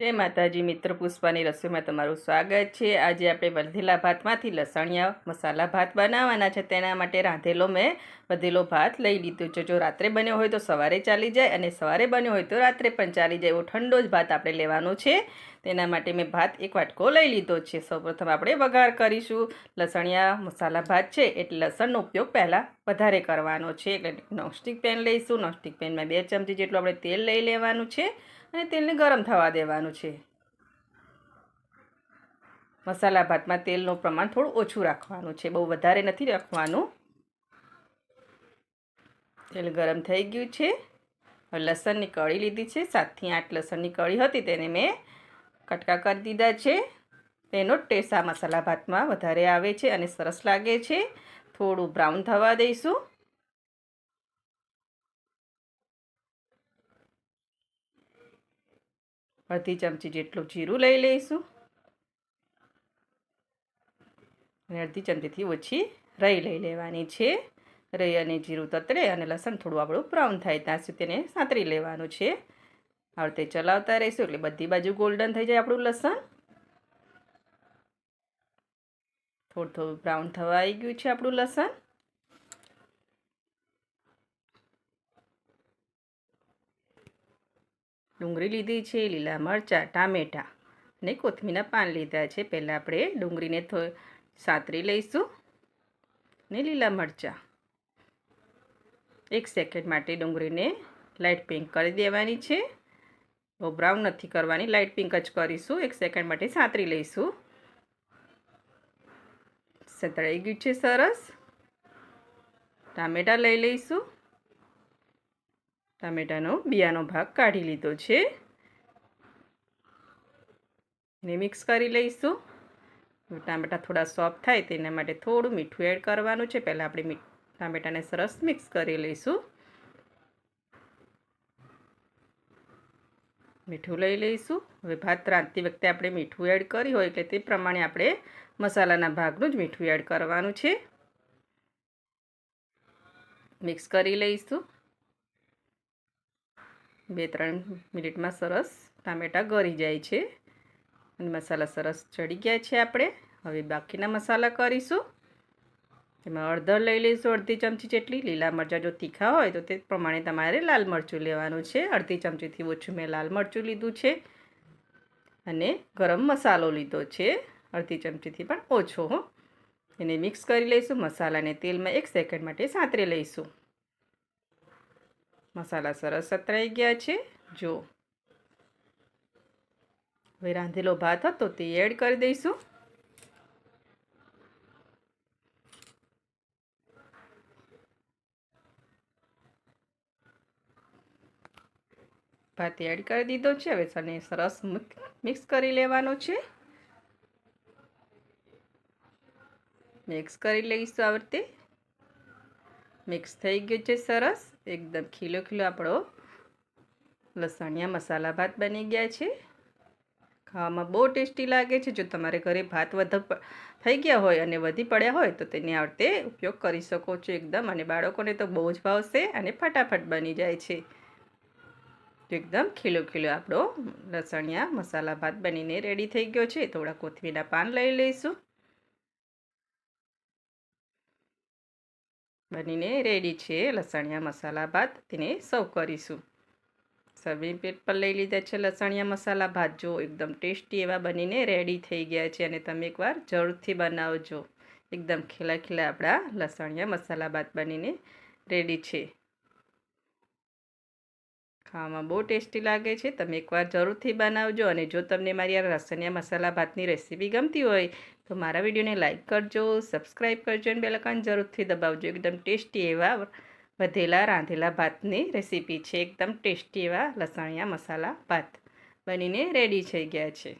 જય માતાજી, મિત્ર પુષ્પાની રસોઈમાં તમારું સ્વાગત છે. આજે આપણે વધેલા ભાતમાંથી લસણિયા મસાલા ભાત બનાવવાના છે. તેના માટે રાંધેલો મેં વધેલો ભાત લઈ લીધો છે. જો રાત્રે બન્યો હોય તો સવારે ચાલી જાય અને સવારે બન્યો હોય તો રાત્રે પણ ચાલી જાય એવો ઠંડો જ ભાત આપણે લેવાનો છે. તેના માટે મેં ભાત એક વાટકો લઈ લીધો છે. સૌપ્રથમ આપણે વઘાર કરીશું. લસણિયા મસાલા ભાત છે એટલે લસણનો ઉપયોગ પહેલાં વધારે કરવાનો છે. એટલે નોનસ્ટિક પેન લઈશું. નોનસ્ટિક પેનમાં બે ચમચી જેટલું આપણે તેલ લઈ લેવાનું છે. અને તેલને ગરમ થવા દેવાનું છે. મસાલા ભાતમાં તેલનું પ્રમાણ થોડું ઓછું રાખવાનું છે. બહુ વધારે નથી રાખવાનું. તેલ ગરમ થઈ ગયું છે. લસણની કળી લીધી છે. સાતથી આઠ લસણની કળી હતી તેને મેં કટકા કરી દીધા છે. તેનો ટેસ્ટ આ મસાલા ભાતમાં વધારે આવે છે અને સરસ લાગે છે. થોડું બ્રાઉન થવા દઈશું. અડધી ચમચી જેટલું જીરું લઈ લઈશું. અને અડધી ચમચીથી ઓછી રહી લઈ લેવાની છે. રહી અને જીરું તતરે અને લસણ થોડું આપણું બ્રાઉન થાય ત્યાં સુધી તેને સાંતરી લેવાનું છે. આ રીતે ચલાવતા રહીશું એટલે બધી બાજુ ગોલ્ડન થઈ જાય આપણું લસણ. થોડું થોડું બ્રાઉન થવા આવી ગયું છે આપણું લસણ. ડુંગળી લીધી છે, લીલા મરચાં, ટામેટાં અને કોથમીના પાન લીધા છે. પહેલાં આપણે ડુંગળીને થો, સાતરી લઈશું ને લીલા મરચાં. એક સેકન્ડ માટે ડુંગળીને લાઇટ પિંક કરી દેવાની છે. બહુ બ્રાઉન નથી કરવાની લાઇટ પિંક જ કરીશું. એક સેકન્ડ માટે સાતરી લઈશું. સતળાઈ ગયું છે સરસ. ટામેટાં લઈ લઈશું. ટામેટાનો બિયાનો ભાગ કાઢી લીધો છે. એને મિક્સ કરી લઈશું. ટામેટા થોડા સોફ્ટ થાય તેના માટે થોડું મીઠું એડ કરવાનું છે. પહેલાં આપણે ટામેટાને સરસ મિક્સ કરી લઈશું. મીઠું લઈ લઈશું. હવે ભાત રાંધતી વખતે આપણે મીઠું એડ કરી હોય એટલે તે પ્રમાણે આપણે મસાલાના ભાગનું જ મીઠું એડ કરવાનું છે. મિક્સ કરી લઈશું. બે ત્રણ મિનિટમાં સરસ ટામેટાં ગળી જાય છે. અને મસાલા સરસ ચડી ગયા છે આપણે. હવે બાકીના મસાલા કરીશું. તેમાં અડધર લઈ લઈશું અડધી ચમચી જેટલી. લીલા મરચાં જો તીખા હોય તો તે પ્રમાણે તમારે લાલ મરચું લેવાનું છે. અડધી ચમચીથી ઓછું મેં લાલ મરચું લીધું છે. અને ગરમ મસાલો લીધો છે. અડધી ચમચીથી પણ ઓછો એને મિક્સ કરી લઈશું. મસાલાને તેલમાં એક સેકન્ડ માટે સાંતરી લઈશું. મસાલા સરસ સતરાઈ ગયા છે. જો. હવે રાંધેલો ભાત હતો તે એડ કરી દઈશું. ભાત એડ કરી દીધો છે. હવે સને સરસ મિક્સ કરી લેવાનો છે. મિક્સ કરી લઈશું આ મિક્સ થઈ ગયું છે સરસ. એકદમ ખીલો ખીલો આપણો લસણિયા મસાલા ભાત બની ગયા છે. ખાવામાં બહુ ટેસ્ટી લાગે છે. જો તમારે ઘરે ભાત વધ થઈ ગયા હોય અને વધી પડ્યા હોય તો તેની આવડતે ઉપયોગ કરી શકો છો એકદમ. અને બાળકોને તો બહુ જ ભાવશે અને ફટાફટ બની જાય છે. એકદમ ખીલો ખીલો આપણો લસણિયા મસાલા ભાત બનીને રેડી થઈ ગયો છે. થોડા કોથમીરના પાન લઈ લઈશું. બનીને રેડી છે લસણિયા મસાલા ભાત. તેને સર્વ કરીશું. સર્વિંગ પ્લેટ પર લઈ લીધા છે લસણિયા મસાલા ભાત. જો એકદમ ટેસ્ટી એવા બનીને રેડી થઈ ગયા છે અને તમે એકવાર જરૂરથી બનાવજો. એકદમ ખીલા ખીલા આપણા લસણિયા મસાલા ભાત બનીને રેડી છે. ખાવામાં બહુ ટેસ્ટી લાગે છે. તમે એકવાર જરૂરથી બનાવજો અને જો તમને મારી આ લસણિયા મસાલા ભાતની રેસીપી ગમતી હોય, તો મારા વિડીયોને લાઇક કરજો સબસ્ક્રાઈબ કરજો અને બેલકાન જરૂરથી દબાવજો. એકદમ ટેસ્ટી એવા વધેલા, રાંધેલા ભાતની રેસીપી છે. એકદમ ટેસ્ટી એવા લસણિયા મસાલા ભાત બનીને રેડી થઈ ગયા છે.